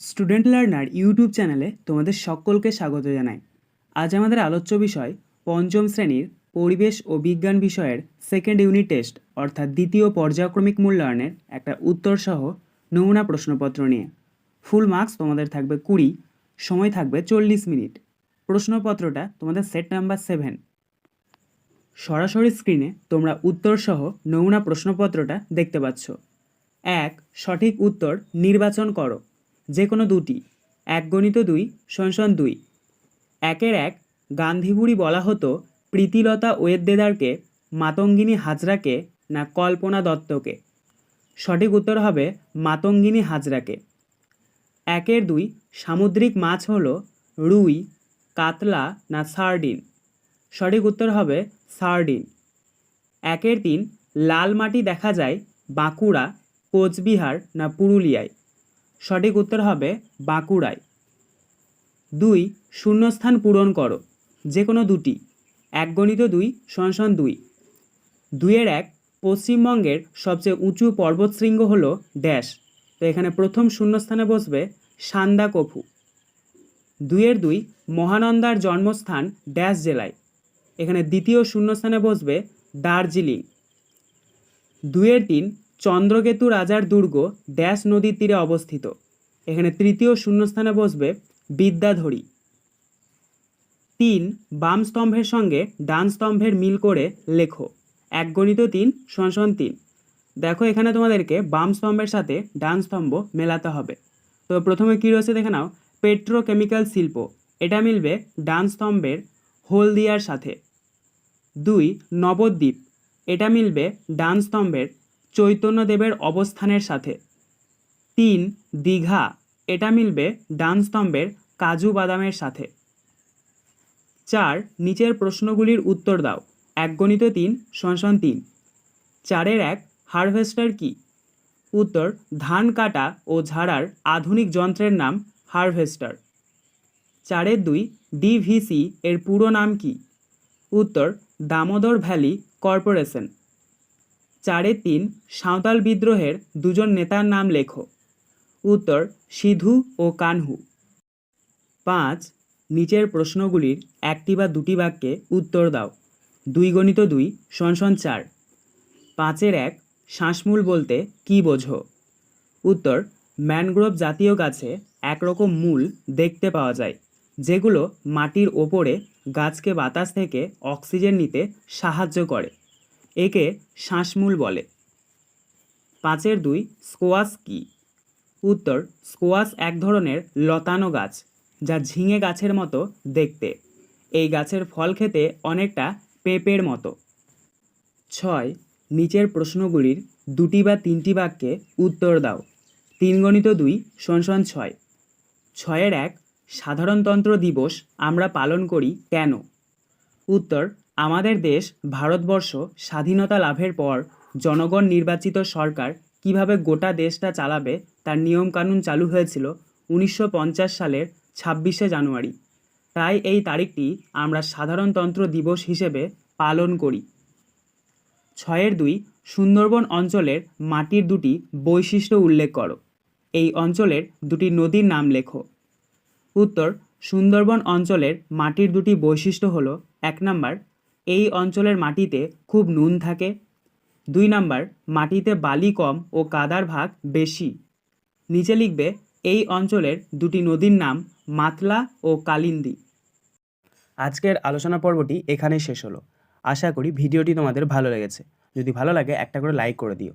Student learner YouTube চ্যানেলে তোমাদের সকলকে স্বাগত জানাই। আজ আমাদের আলোচ্য বিষয় পঞ্চম শ্রেণির পরিবেশ ও বিজ্ঞান বিষয়ের সেকেন্ড ইউনিট টেস্ট অর্থাৎ দ্বিতীয় পর্যায়ক্রমিক মূল্যায়নের একটা উত্তরসহ নমুনা প্রশ্নপত্র নিয়ে। ফুল মার্কস তোমাদের থাকবে কুড়ি, সময় থাকবে চল্লিশ মিনিট। প্রশ্নপত্রটা তোমাদের সেট নাম্বার সেভেন সরাসরি স্ক্রিনে তোমরা উত্তরসহ নমুনা প্রশ্নপত্রটা দেখতে পাচ্ছ। এক, সঠিক উত্তর নির্বাচন করো। যে কোনো দুটি এক গণিত দুই সংসন দুই। একের এক গান্ধীবুড়ি বলা হতো প্রীতিলতা ওয়েদ্দেদারকে মাতঙ্গিনী হাজরাকে না কল্পনা দত্তকে। সঠিক উত্তর হবে মাতঙ্গিনী হাজরাকে। একের দুই সামুদ্রিক মাছ হল রুই, কাতলা না সার্ডিন। সঠিক উত্তর হবে সার্ডিন। একের তিন লাল মাটি দেখা যায় বাঁকুড়া, কোচবিহার না পুরুলিয়ায়। সঠিক উত্তর হবে বাঁকুড়ায়। দুই, শূন্যস্থান পূরণ করো যে কোনো দুটি। এক গণিত দুই সংসন দুই। দুইয়ের এক, পশ্চিমবঙ্গের সবচেয়ে উঁচু পর্বতশৃঙ্গ হল ড্যাশ। তো এখানে প্রথম শূন্যস্থানে বসবে সান্দাকফু দুইয়ের দুই, মহানন্দার জন্মস্থান ড্যাশ জেলায়। এখানে দ্বিতীয় শূন্যস্থানে বসবে দার্জিলিং। দুইয়ের তিন চন্দ্রকেতু রাজার দুর্গ ড্যাশ নদীর তীরে অবস্থিত। এখানে তৃতীয় শূন্যস্থানে বসবে বিদ্যাধরী। তিন, বাম স্তম্ভের সঙ্গে ডান স্তম্ভের মিল করে লেখো। এক গণিত তিন সংসন তিন। দেখো এখানে তোমাদেরকে বাম স্তম্ভের সাথে ডান স্তম্ভ মেলাতে হবে। তো প্রথমে কী রয়েছে দেখে নাও, পেট্রোকেমিক্যাল শিল্প। এটা মিলবে ডান স্তম্ভের হলদিয়ার সাথে। দুই, নবদ্বীপ। এটা মিলবে ডান স্তম্ভের চৈতন্যদেবের অবস্থানের সাথে। তিন, দীঘা, এটা মিলবে ডান স্তম্ভের কাজু বাদামের সাথে। চার, নিচের প্রশ্নগুলির উত্তর দাও। এক গণিত তিন সংসন তিন। চারের এক, হারভেস্টার কি? উত্তর, ধান কাটা ও ঝাড়ার আধুনিক যন্ত্রের নাম হারভেস্টার। চারের দুই ডিভিসি এর পুরো নাম কি? উত্তর, দামোদর ভ্যালি কর্পোরেশন। চারে তিন সাঁওতাল বিদ্রোহের দুজন নেতার নাম লেখো। উত্তর, সিধু ও কানহু। পাঁচ, নিচের প্রশ্নগুলির একটি বা দুটি বাক্যে উত্তর দাও। দুই গণিত দুই সংসন চার। পাঁচের এক, শ্বাসমূল বলতে কি বোঝো? উত্তর, ম্যানগ্রোভ জাতীয় গাছে একরকম মূল দেখতে পাওয়া যায়, যেগুলো মাটির ওপরে গাছকে বাতাস থেকে অক্সিজেন নিতে সাহায্য করে। একে শ্বাসমূল বলে। পাঁচের দুই, স্কোয়াশ কি? উত্তর, স্কোয়াশ এক ধরনের লতানো গাছ যা ঝিঙে গাছের মতো দেখতে। এই গাছের ফল খেতে অনেকটা পেঁপের মতো। ছয়, নিচের প্রশ্নগুলির দুটি বা তিনটি বাক্যে উত্তর দাও। তিন গণিত দুই সংসন ছয়। ছয়ের এক, সাধারণতন্ত্র দিবস আমরা পালন করি কেন? উত্তর আমাদের দেশ, ভারতবর্ষ স্বাধীনতা লাভের পর জনগণ নির্বাচিত সরকার কীভাবে গোটা দেশটা চালাবে তার নিয়মকানুন চালু হয়েছিল উনিশশো পঞ্চাশ সালের ছাব্বিশে জানুয়ারি। তাই এই তারিখটি আমরা সাধারণতন্ত্র দিবস হিসেবে পালন করি। ছয়ের দুই, সুন্দরবন অঞ্চলের মাটির দুটি বৈশিষ্ট্য উল্লেখ করো। এই অঞ্চলের দুটি নদীর নাম লেখো। উত্তর, সুন্দরবন অঞ্চলের মাটির দুটি বৈশিষ্ট্য হলো, এক নাম্বার এই অঞ্চলের মাটিতে খুব নুন থাকে। দুই নাম্বার, মাটিতে বালি কম ও কাদার ভাগ বেশি। নিচে লিখবে, এই অঞ্চলের দুটি নদীর নাম মাতলা ও কালিন্দি। আজকের আলোচনা পর্বটি এখানে শেষ হলো। আশা করি ভিডিওটি তোমাদের ভালো লেগেছে। যদি ভালো লাগে, একটা করে লাইক করে দিও।